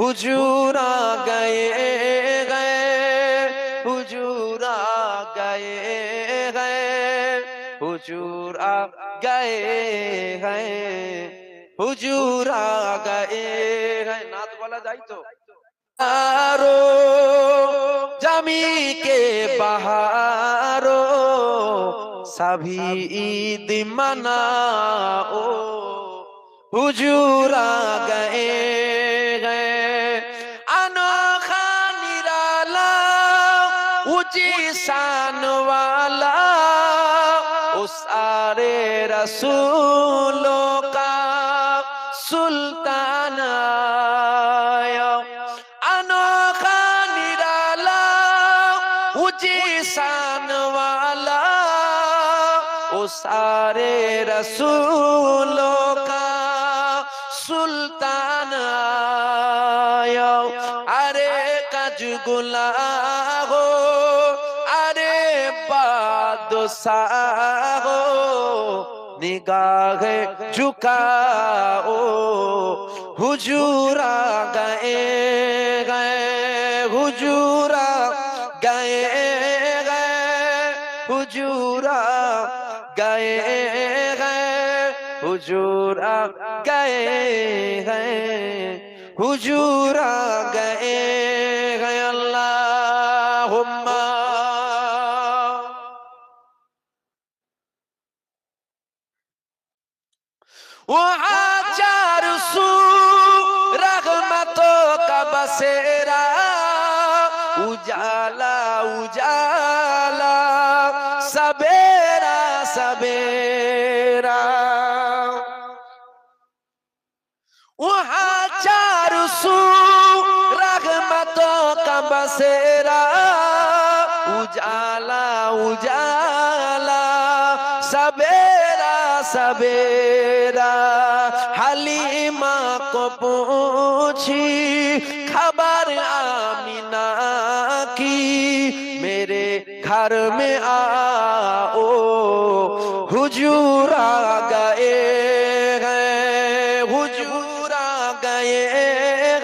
হুজুর গায়ে গায়ে হুজুর গায়ে গায়ে হুজুর গায়ে গায়ে হুজুর গায়ে গায়ে নাচ বলা যাই তো আরও জামি কে বাহারো সাভি ঈদ মানা ও হুজুরা গায়ে ऊंची शान वाला उस सारे रसूलों का सुल्तान आया अनोखा निराला ऊंची शान वाला उस सारे रसूलों का सुल्तान आया अरे कज गुला हो अरे سا ہو نگاہ جھکاؤ حجور گئے گئے حجور گئے گئے حجور گئے گئے حجور گئے گئے حجور گئے ও আচার সু রহমত কবসেরা উজালা উজালা সবেরা সবেরা وہاں چار سو رحمتوں کا بسیرا اجالا اجالا سبیرا सबेरा हलीमा को पूछी, खबर आमिना की, मेरे घर में आओ, हुजूरा गए गए हुजूरा गए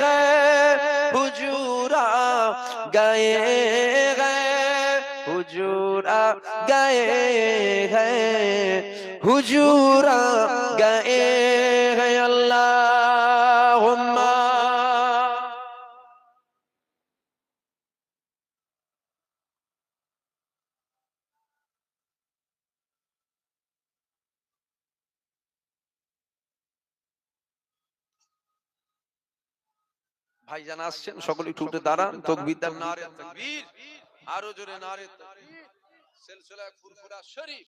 गए हुजूरा गए गए हुजूरा गए गए হুজুর গায়ে আল্লাহ ভাই জানা আসছেন, সকলে একটু উঠে দাঁড়ান। তকবিদার নারে আরও জোরে নারে সিলসিলা ফুরফুরা শরীফ।